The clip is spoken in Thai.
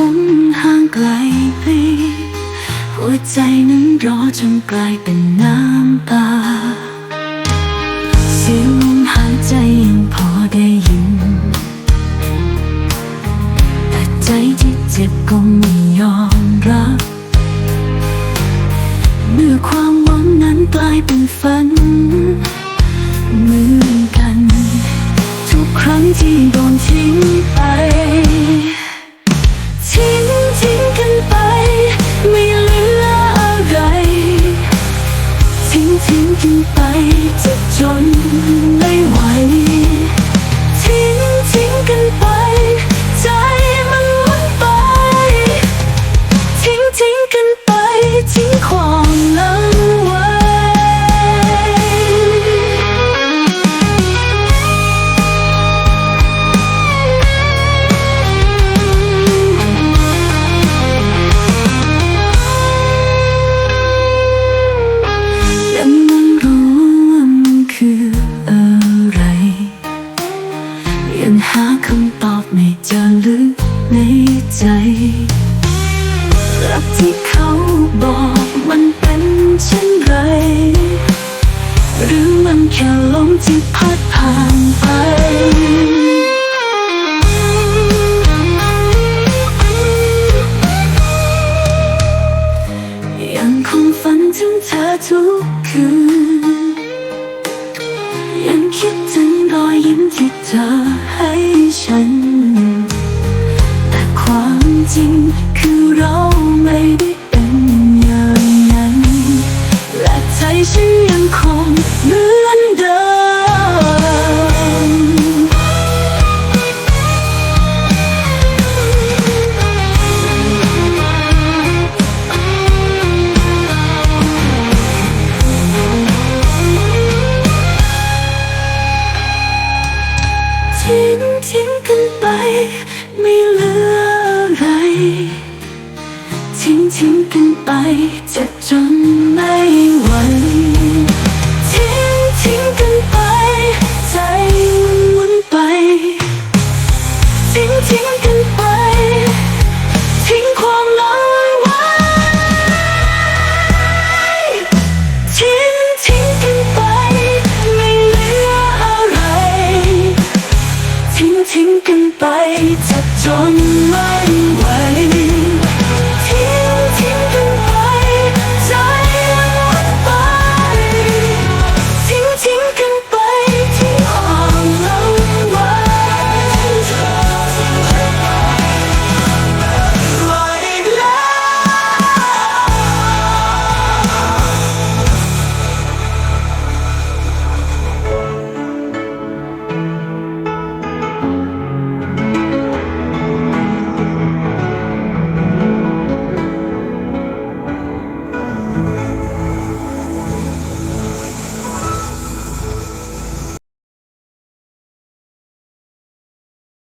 คนห่างไกลไปหัวใจนั้นรอจนกลายเป็นน้ำตา เสียงลมหายใจยังพอได้ยิน แต่ใจที่เจ็บก็ไม่ยอมรับ เมื่อความหวังนั้นกลายเป็นฝันเหมือนกัน ทุกครั้งที่โดนทิ้งไป ยังหาคำตอบไม่เจอลึกในใจ รักที่เขาบอกมันเป็นเช่นไร หรือมันแค่ลมที่พัดผ่านไปยังคงฝันถึงเธอทุกคืน คิดถึงรอยยิ้มที่เธอให้ฉัน ทิ้งกันไป ไม่เหลืออะไร ทิ้งทิ้งกันไปเจ็บจน ไปจะจนไม่